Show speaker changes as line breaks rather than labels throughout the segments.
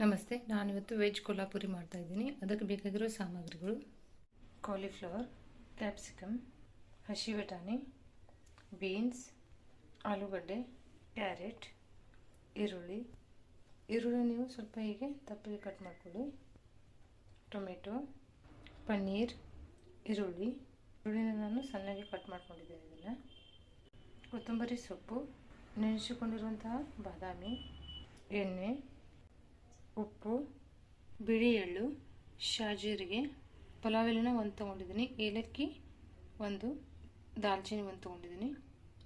ನಮಸ್ತೆ, ನಾನಿವತ್ತು ವೆಜ್ ಕೊಲ್ಹಾಪುರಿ ಮಾಡ್ತಾ ಇದ್ದೀನಿ. ಅದಕ್ಕೆ ಬೇಕಾಗಿರೋ ಸಾಮಗ್ರಿಗಳು. ಕಾಲಿಫ್ಲವರ್ ಕ್ಯಾಪ್ಸಿಕಮ್ ಹಸಿ ಬಟಾಣಿ ಬೀನ್ಸ್ ಆಲೂಗಡ್ಡೆ ಕ್ಯಾರೆಟ್ ಈರುಳ್ಳಿ. ಈರುಳ್ಳಿ ನೀವು ಸ್ವಲ್ಪ ಹೀಗೆ ತಪ್ಪಿಗೆ ಕಟ್ ಮಾಡ್ಕೊಳ್ಳಿ. ಟೊಮೆಟೊ ಪನ್ನೀರ್, ಈರುಳ್ಳಿ. ಈರುಳ್ಳಿನ ನಾನು ಸಣ್ಣಗೆ ಕಟ್ ಮಾಡ್ಕೊಂಡಿದ್ದೇನೆ ಇದನ್ನು. ಕೊತ್ತಂಬರಿ ಸೊಪ್ಪು, ನೆನೆಸಿಕೊಂಡಿರುವಂತಹ ಬಾದಾಮಿ, ಎಣ್ಣೆ ಉಪ್ಪು ಬಿಳಿ ಎಳ್ಳು ಶಾಜೀರಿಗೆ ಪಲಾವ್ ಎಲೆನ ಒಂದು ತೊಗೊಂಡಿದ್ದೀನಿ. ಏಲಕ್ಕಿ ಒಂದು, ದಾಲ್ಚಿನ್ನಿ ಒಂದು ತೊಗೊಂಡಿದ್ದೀನಿ.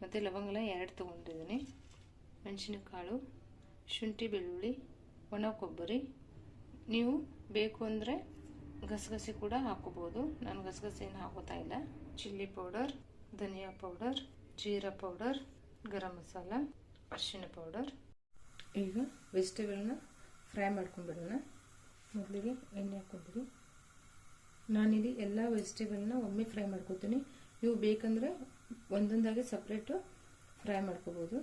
ಮತ್ತು ಲವಂಗಲ ಎರಡು ತೊಗೊಂಡಿದ್ದೀನಿ. ಮೆಣಸಿನಕಾಳು, ಶುಂಠಿ ಬೆಳ್ಳುಳ್ಳಿ, ಒಣ ಕೊಬ್ಬರಿ. ನೀವು ಬೇಕು ಅಂದರೆ ಗಸಗಸೆ ಕೂಡ ಹಾಕೋಬೋದು. ನಾನು ಗಸಗಸೆ ಏನು ಹಾಕೋತಾ ಇಲ್ಲ. ಚಿಲ್ಲಿ ಪೌಡರ್, ಧನಿಯಾ ಪೌಡರ್, ಜೀರಾ ಪೌಡರ್, ಗರಂ ಮಸಾಲ ಅರಿಶಿನ ಪೌಡರ್. ಈಗ ವೆಜಿಟೇಬಲ್ನ ಫ್ರೈ ಮಾಡ್ಕೊಂಡ್ಬಿಡೋಣ. ಮೊದಲಿಗೆ ಎಣ್ಣೆ ಹಾಕ್ಕೊಂಬಿಡಿ ನಾನಿಲ್ಲಿ ಎಲ್ಲ ವೆಜಿಟೇಬಲ್ನ ಒಮ್ಮೆ ಫ್ರೈ ಮಾಡ್ಕೊತೀನಿ. ನೀವು ಬೇಕಂದರೆ ಒಂದೊಂದಾಗಿ ಸಪ್ರೇಟು ಫ್ರೈ ಮಾಡ್ಕೋಬೋದು.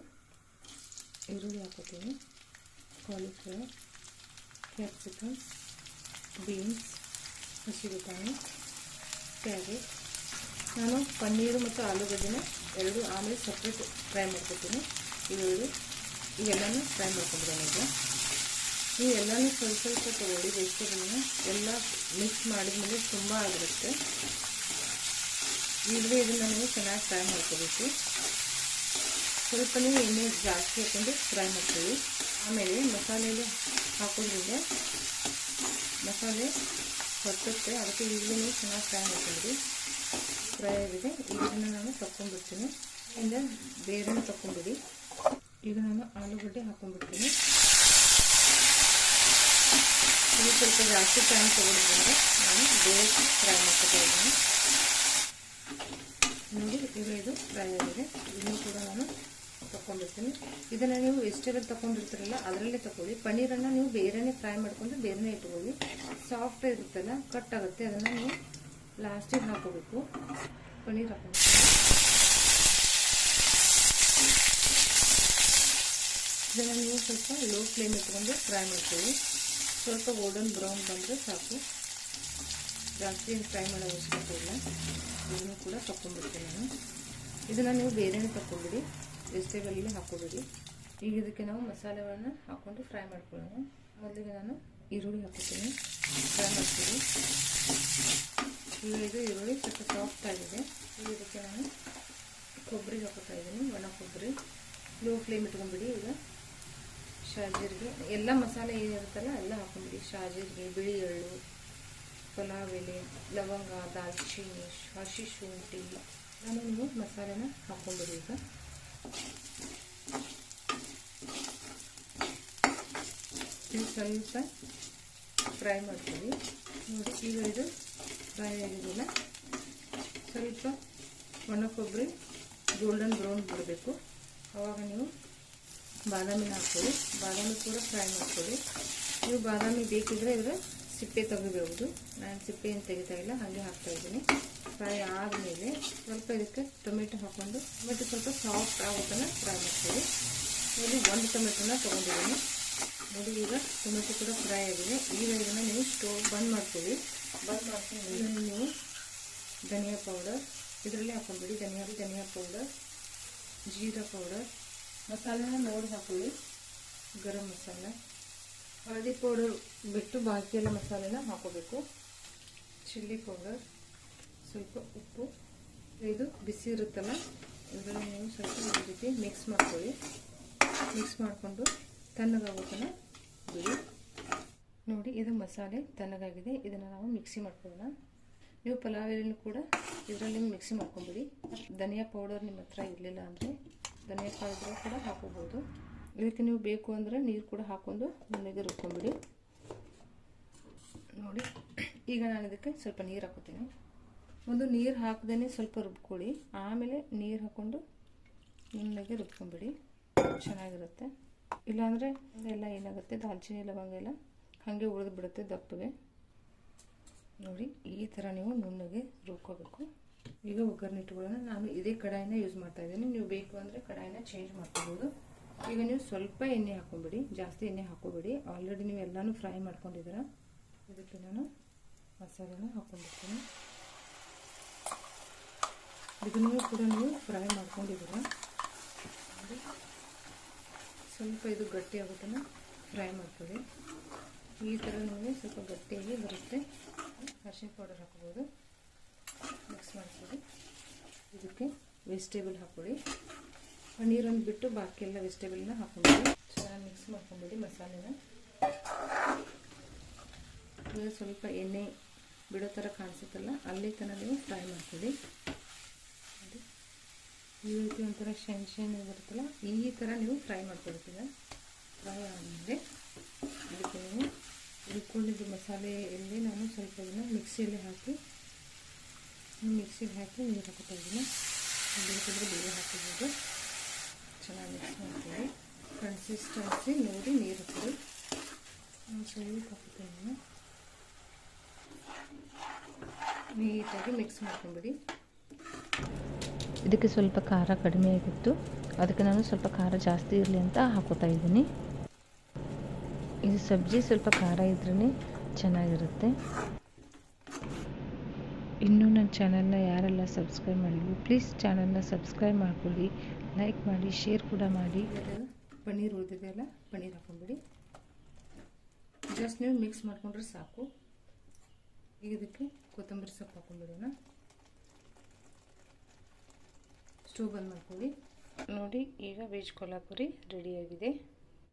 ಈರುಳ್ಳಿ ಹಾಕೋತೀನಿ ಕಾಲಿಫ್ಲವರ್ ಕ್ಯಾಪ್ಸಿಕಮ್ ಬೀನ್ಸ್ ಹಸಿ ಬಟಾಣಿ ಕ್ಯಾರೆಟ್ ನಾನು ಪನ್ನೀರು ಮತ್ತು ಆಲೂಗಡ್ಡೆನ ಎರಡು ಆಮೇಲೆ ಸಪ್ರೇಟ್ ಫ್ರೈ ಮಾಡ್ಕೊತೀನಿ. ಈರುಳ್ಳಿ, ಇವೆಲ್ಲನೂ ಫ್ರೈ ಮಾಡ್ಕೊಂಡಿದ್ದೇನೆ ಈಗ. ನೀವು ಎಲ್ಲನೂ ಸ್ವಲ್ಪ ಸ್ವಲ್ಪ ತಗೊಳ್ಳಿ ವೆಜಿಟೇಬಲ್ನ ಎಲ್ಲ ಮಿಕ್ಸ್ ಮಾಡಿದ್ಮೇಲೆ ತುಂಬ ಆಗಿರುತ್ತೆ. ಈಗಲೇ ಇದನ್ನು ನೀವು ಚೆನ್ನಾಗಿ ಫ್ರೈ ಮಾಡ್ಕೋಬೇಕು. ಸ್ವಲ್ಪ ನೀವು ಎಣ್ಣೆ ಜಾಸ್ತಿ ಹಾಕೊಂಡು ಫ್ರೈ ಮಾಡ್ತೀವಿ ಆಮೇಲೆ ಮಸಾಲೆಯಲ್ಲಿ ಹಾಕೋದ್ರಿಂದ ಮಸಾಲೆ ಹೊರತುತ್ತೆ ಅದಕ್ಕೆ ಈಗಲೇ ನೀವು ಚೆನ್ನಾಗಿ ಫ್ರೈ ಮಾಡ್ತೀವಿ ಫ್ರೈ ಆಗಿದೆ. ಇದನ್ನು ನಾನು ತಕ್ಕೊಂಡ್ಬಿಡ್ತೀನಿ. ಇಂದ ಬೇರೆ ತಕ್ಕೊಂಡ್ಬಿಡಿ ಈಗ ನಾನು ಆಲೂಗಡ್ಡೆ ಹಾಕೊಂಡ್ಬಿಡ್ತೀನಿ. ಸ್ವಲ್ಪ ಜಾಸ್ತಿ ಟೈಮ್ ತಗೊಂಡಿದ್ದಾರೆ ನಾನು ಬೇರೆ ಫ್ರೈ ಮಾಡ್ಕೊತಾ ಇದ್ದೀನಿ. ನೋಡಿ, ಈಗ ಫ್ರೈ ಆಗಿದೆ. ಇನ್ನು ಕೂಡ ನಾನು ತಗೊಂಡಿರ್ತೀನಿ ಇದನ್ನು ನೀವು ವೆಜಿಟೇಬಲ್ ತಗೊಂಡಿರ್ತೀರಲ್ಲ ಅದರಲ್ಲೇ ತಗೊಳ್ಳಿ ಪನ್ನೀರನ್ನು ನೀವು ಬೇರೆನೇ ಫ್ರೈ ಮಾಡ್ಕೊಂಡು ಬೇರೆನೇ ಇಟ್ಕೊಳ್ಳಿ. ಸಾಫ್ಟ್ ಇರುತ್ತಲ್ಲ ಕಟ್ ಆಗುತ್ತೆ. ಅದನ್ನು ನೀವು ಲಾಸ್ಟಿಗೆ ಹಾಕೋಬೇಕು ಪನ್ನೀರ್ ಹಾಕೊಂಡು ಇದನ್ನು ನೀವು ಸ್ವಲ್ಪ ಲೋ ಫ್ಲೇಮ್ ಇಟ್ಕೊಂಡು ಫ್ರೈ ಮಾಡ್ಕೊಳ್ಳಿ. ಸ್ವಲ್ಪ ಗೋಲ್ಡನ್ ಬ್ರೌನ್ ಬಂದರೆ ಸಾಕು. ಜಾಸ್ತಿ ಫ್ರೈ ಮಾಡೋ ಅವಶ್ಯಕತೆ ಇಲ್ಲ. ಇದನ್ನು ಕೂಡ ತಗೊಂಡ್ಬಿಡ್ತೀನಿ ನಾನು. ಇದನ್ನು ನೀವು ಬೇರೆನೇ ತಗೊಂಡ್ಬಿಡಿ ವೆಜಿಟೇಬಲ್ಗೆ ಹಾಕೋಬಿಡಿ ಈಗ ಇದಕ್ಕೆ ನಾವು ಮಸಾಲೆಗಳನ್ನು ಹಾಕ್ಕೊಂಡು ಫ್ರೈ ಮಾಡ್ಕೊಳ್ಳೋಣ. ಮೊದಲಿಗೆ ನಾನು ಈರುಳ್ಳಿ ಹಾಕೋತೀನಿ ಫ್ರೈ ಮಾಡ್ತೀನಿ. ಈಗ ಇದು ಈರುಳ್ಳಿ ಸ್ವಲ್ಪ ಸಾಫ್ಟ್ ಆಗಿದೆ. ಈಗ ಇದಕ್ಕೆ ನಾನು ಕೊಬ್ಬರಿ ಹಾಕೋತಾ ಇದ್ದೀನಿ. ಒಣ ಕೊಬ್ಬರಿ. ಲೋ ಫ್ಲೇಮ್ ಇಟ್ಕೊಂಡ್ಬಿಡಿ ಈಗ. ಎಲ್ಲ ಮಸಾಲೆ ಏನಿರುತ್ತಲ್ಲ ಎಲ್ಲ ಹಾಕೊಂಡ್ಬಿಡಿ. ಶಾಜೀರಿಗೆ ಬಿಳಿ ಎಳ್ಳು ಪಲಾವ್ ಎಲೆ ಲವಂಗ ದಾಲ್ಚಿನ್ನಿ ಹಸಿ ಶುಂಠಿ ನಾನು ನೀವು ಮಸಾಲೆನ ಹಾಕೊಂಡ್ಬಿಡಿ ಈಗ. ಇದು ಸ್ವಲ್ಪ ಫ್ರೈ ಮಾಡ್ತೀವಿ ನೋಡಿ, ಈಗ ಇದು ಫ್ರೈ ಆಗಿದೆಯಲ್ಲ ಸ್ವಲ್ಪ ಒಣ ಕೊಬ್ಬರಿ, ಗೋಲ್ಡನ್ ಬ್ರೌನ್ ಬಿಡಬೇಕು ಆವಾಗ ನೀವು ಬಾದಾಮಿನ ಹಾಕ್ಕೊಳ್ಳಿ ಬಾದಾಮಿ ಕೂಡ ಫ್ರೈ ಮಾಡ್ಕೊಳ್ಳಿ ನೀವು ಬಾದಾಮಿ ಬೇಕಿದ್ರೆ ಇದರ ಸಿಪ್ಪೆ ತೆಗಿಬಹುದು. ನಾನು ಸಿಪ್ಪೆ ಏನು ತೆಗಿತಾ ಇಲ್ಲ, ಹಾಗೆ ಹಾಕ್ತಾ ಇದ್ದೀನಿ. ಫ್ರೈ ಆದಮೇಲೆ ಸ್ವಲ್ಪ ಇದಕ್ಕೆ ಟೊಮೆಟೊ ಹಾಕ್ಕೊಂಡು ಟೊಮೆಟೊ ಸ್ವಲ್ಪ ಸಾಫ್ಟ್ ಆಗುತ್ತನ ಫ್ರೈ ಮಾಡ್ಕೊಳ್ಳಿ. ಇಲ್ಲಿ ಒಂದು ಟೊಮೆಟೊನ ತೊಗೊಂಡಿದ್ದೀನಿ. ನೋಡಿ, ಈಗ ಟೊಮೆಟೊ ಕೂಡ ಫ್ರೈ ಆಗಿದೆ. ಈಗ ಇದನ್ನು ನೀವು ಸ್ಟೋವ್ ಬಂದ್ ಮಾಡ್ಕೊಳ್ಳಿ. ಬಂದ್ ಮಾಡ್ಕೊಂಡು ಇದನ್ನು ನೀವು ಧನಿಯಾ ಪೌಡರ್, ಇದರಲ್ಲಿ ಹಾಕೊಂಡ್ಬಿಡಿ. ಧನಿಯಾ ಧನಿಯಾ ಪೌಡರ್, ಜೀರಾ ಪೌಡರ್. ಮಸಾಲೆನ ನೋಡಿ ಹಾಕೊಳ್ಳಿ. ಗರಂ ಮಸಾಲೆ. ಹಳದಿ ಪೌಡರ್ ಬಿಟ್ಟು ಬಾಕಿ ಎಲ್ಲ ಮಸಾಲೆನ ಹಾಕೋಬೇಕು. ಚಿಲ್ಲಿ ಪೌಡರ್, ಸ್ವಲ್ಪ ಉಪ್ಪು. ಇದು ಬಿಸಿ ಇರುತ್ತಲ್ಲ ಇದರಲ್ಲಿ ನೀವು ಸ್ವಲ್ಪ ಈ ರೀತಿ ಮಿಕ್ಸ್ ಮಾಡ್ಕೊಳ್ಳಿ. ಮಿಕ್ಸ್ ಮಾಡಿಕೊಂಡು ತಣ್ಣಗಾಗೋತನ ಬಿಡಿ. ನೋಡಿ, ಇದು ಮಸಾಲೆ ತಣ್ಣಗಾಗಿದೆ. ಇದನ್ನು ನಾವು ಮಿಕ್ಸಿ ಮಾಡ್ಕೊಳ್ಳೋಣ. ನೀವು ಪಲಾವ್ ಕೂಡ ಇದರಲ್ಲಿ ಮಿಕ್ಸಿ ಮಾಡ್ಕೊಂಬಿಡಿ. ಧನಿಯಾ ಪೌಡರ್ ನಿಮ್ಮ ಹತ್ರ ಇರಲಿಲ್ಲ ಅಂದರೆ ಧನಿಯಾ ಪೌಡರ್ ಕೂಡ ಹಾಕೋಬೋದು. ಇದಕ್ಕೆ ನೀವು ಬೇಕು ಅಂದರೆ ನೀರು ಕೂಡ ಹಾಕ್ಕೊಂಡು ನುಣ್ಣಗೆ ರುಬ್ಕೊಂಬಿಡಿ. ನೋಡಿ, ಈಗ ನಾನು ಇದಕ್ಕೆ ಸ್ವಲ್ಪ ನೀರು ಹಾಕೋತೀನಿ. ಒಂದು ನೀರು ಹಾಕದೇ ಸ್ವಲ್ಪ ರುಬ್ಕೊಳ್ಳಿ. ಆಮೇಲೆ ನೀರು ಹಾಕ್ಕೊಂಡು ನುಣ್ಣಗೆ ರುಬ್ಕೊಂಬಿಡಿ. ಚೆನ್ನಾಗಿರುತ್ತೆ. ಇಲ್ಲಾಂದರೆ ಎಲ್ಲ ಏನಾಗುತ್ತೆ? ದಾಲ್ಚಿನ್ನಿ, ಲವಂಗ ಎಲ್ಲ ಹಾಗೆ ಉಳಿದು ಬಿಡುತ್ತೆ ದಪ್ಪಗೆ. ನೋಡಿ, ಈ ಥರ ನೀವು ನುಣ್ಣಗೆ ರುಬ್ಕೋಬೇಕು. ಈಗ ಒಗ್ಗರಣೆ ಇಟ್ಕೊಳ್ಳೋಣ. ನಾನು ಇದೇ ಕಡಾಯಿನ ಯೂಸ್ ಮಾಡ್ತಾ ಇದ್ದೀನಿ. ನೀವು ಬೇಕು ಅಂದರೆ ಕಡಾಯಿನ ಚೇಂಜ್ ಮಾಡ್ಕೋಬೋದು. ಈಗ ನೀವು ಸ್ವಲ್ಪ ಎಣ್ಣೆ ಹಾಕೊಂಬಿಡಿ ಜಾಸ್ತಿ ಎಣ್ಣೆ ಹಾಕೋಬೇಡಿ ಆಲ್ರೆಡಿ ನೀವು ಎಲ್ಲನೂ ಫ್ರೈ ಮಾಡ್ಕೊಂಡಿದ್ದೀರ? ಇದಕ್ಕೆ ನಾನು ಮಸಾಲೆನ ಹಾಕೊಂಡಿರ್ತೀನಿ ಇದನ್ನು ಕೂಡ ನೀವು ಫ್ರೈ ಮಾಡ್ಕೊಂಡಿದ್ದೀರ. ಸ್ವಲ್ಪ ಇದು ಗಟ್ಟಿ ಫ್ರೈ ಮಾಡ್ಕೊಳ್ಳಿ. ಈ ಥರ ನಿಮಗೆ ಸ್ವಲ್ಪ ಗಟ್ಟಿಯಾಗಿ ಬರುತ್ತೆ. ಅರಿಶಿನ ಪೌಡರ್ ಹಾಕ್ಬೋದು. ಮಿಕ್ಸ್ ಮಾಡ್ಕೊಳ್ಳಿ ಇದಕ್ಕೆ ವೆಜಿಟೇಬಲ್ ಹಾಕೊಳ್ಳಿ ಪನ್ನೀರನ್ನು ಬಿಟ್ಟು ಬಾಕಿ ಎಲ್ಲ ವೆಜಿಟೇಬಲ್ನ ಹಾಕೊಂಡ್ಬಿಡಿ ಚೆನ್ನಾಗಿ ಮಿಕ್ಸ್ ಮಾಡ್ಕೊಂಬಿಡಿ ಮಸಾಲೆನ. ಸ್ವಲ್ಪ ಎಣ್ಣೆ ಬಿಡೋ ಥರ ಕಾಣಿಸುತ್ತಲ್ಲ, ಅಲ್ಲಿ ತನಕ ನೀವು ಫ್ರೈ ಮಾಡ್ಕೊಳ್ಳಿ. ಈ ರೀತಿ ಒಂಥರ ಶೈನ್ ಶೈನ್ ಬರುತ್ತಲ್ಲ ಈ ಥರ ನೀವು ಫ್ರೈ ಮಾಡ್ಕೊಳ್ತೀರ ಫ್ರೈ ಆದಮೇಲೆ ಅದಕ್ಕೆ ನೀವು ರುಬ್ಕೊಂಡಿದ್ದು ಮಸಾಲೆಯಲ್ಲಿ ನಾನು ಸ್ವಲ್ಪ ಇದನ್ನು ಮಿಕ್ಸಿಯಲ್ಲಿ ಹಾಕಿ ಮಿಕ್ಸಿಗೆ ಹಾಕಿ ನೀರು ಹಾಕೋತಾ ಇದ್ದೀನಿ ಬೇಕಿದ್ರೆ ಬೇರೆ ಹಾಕೋಬೋದು. ಚೆನ್ನಾಗಿ ಮಿಕ್ಸ್ ಮಾಡ್ತೀವಿ. ಕನ್ಸಿಸ್ಟೆನ್ಸಿ ನೋಡಿ ನೀರು ಹಾಕಿ ಸ್ವಲ್ಪ ಹಾಕುತ್ತೇನೆ ನೀಟಾಗಿ ಮಿಕ್ಸ್ ಮಾಡ್ಕೊಂಬಿಡಿ.
ಇದಕ್ಕೆ ಸ್ವಲ್ಪ ಖಾರ ಕಡಿಮೆ ಆಗಿತ್ತು. ಅದಕ್ಕೆ ನಾನು ಸ್ವಲ್ಪ ಖಾರ ಜಾಸ್ತಿ ಇರಲಿ ಅಂತ ಹಾಕೋತಾ ಇದ್ದೀನಿ ಇದು ಸಬ್ಜಿ ಸ್ವಲ್ಪ ಖಾರ ಇದ್ರೇ ಚೆನ್ನಾಗಿರುತ್ತೆ. ಇನ್ನೂ ನನ್ನ ಚಾನಲ್ನ ಯಾರೆಲ್ಲ ಸಬ್ಸ್ಕ್ರೈಬ್ ಮಾಡಿದ್ವಿ ಪ್ಲೀಸ್ ಚಾನಲ್ನ ಸಬ್ಸ್ಕ್ರೈಬ್ ಮಾಡ್ಕೊಳ್ಳಿ ಲೈಕ್ ಮಾಡಿ ಶೇರ್ ಕೂಡ ಮಾಡಿ.
ಪನ್ನೀರ್ ಉಳಿದಿದೆ ಅಲ್ಲ, ಪನ್ನೀರ್ ಹಾಕೊಂಡ್ಬಿಡಿ ಜಸ್ಟ್ ನೀವು ಮಿಕ್ಸ್ ಮಾಡಿಕೊಂಡ್ರೆ ಸಾಕು. ಈಗ ಇದಕ್ಕೆ ಕೊತ್ತಂಬರಿ ಸೊಪ್ಪು ಹಾಕೊಂಡ್ಬಿಡೋಣ ಸ್ಟವ್ ಬಂದ್ ಮಾಡ್ಕೊಳ್ಳಿ.
ನೋಡಿ, ಈಗ ವೆಜ್ ಕೊಲ್ಹಾಪುರಿ ರೆಡಿಯಾಗಿದೆ